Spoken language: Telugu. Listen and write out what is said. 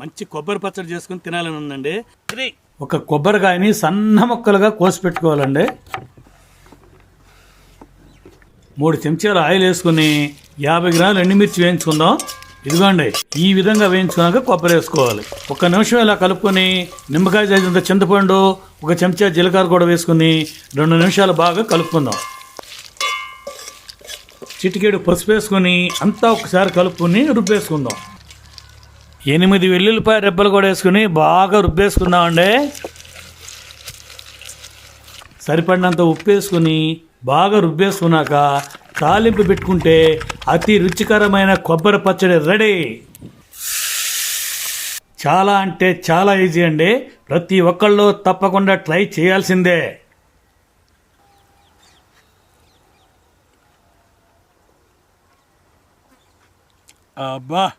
మంచి కొబ్బరి పచ్చడి చేసుకుని తినాలని ఉందండి. ఒక కొబ్బరికాయని సన్న ముక్కలుగా కోసి పెట్టుకోవాలండి. మూడు చెంచాలు ఆయిల్ వేసుకుని యాభై గ్రాములు ఎండుమిర్చి వేయించుకుందాం. ఇదిగోండి ఈ విధంగా వేయించుకున్నాక కొబ్బరి వేసుకోవాలి. ఒక నిమిషం ఇలా కలుపుకొని నిమ్మకాయ సైజంత చింతపండు ఒక చెంచా జీలకర్ర కూడా వేసుకుని రెండు నిమిషాలు బాగా కలుపుకుందాం. చిటికేడు పసుపు వేసుకొని అంతా ఒకసారి కలుపుకొని రుబ్బేసుకుందాం. ఎనిమిది వెల్లుల్లిపాయ రెబ్బలు కూడా వేసుకుని బాగా రుబ్బేసుకుందామండి. సరిపడినంత ఉప్పు వేసుకుని బాగా రుబ్బేసుకున్నాక తాలింపు పెట్టుకుంటే అతి రుచికరమైన కొబ్బరి పచ్చడి రెడీ. చాలా అంటే చాలా ఈజీ అండి. ప్రతి ఒక్కళ్ళు తప్పకుండా ట్రై చేయాల్సిందే. అబ్బా!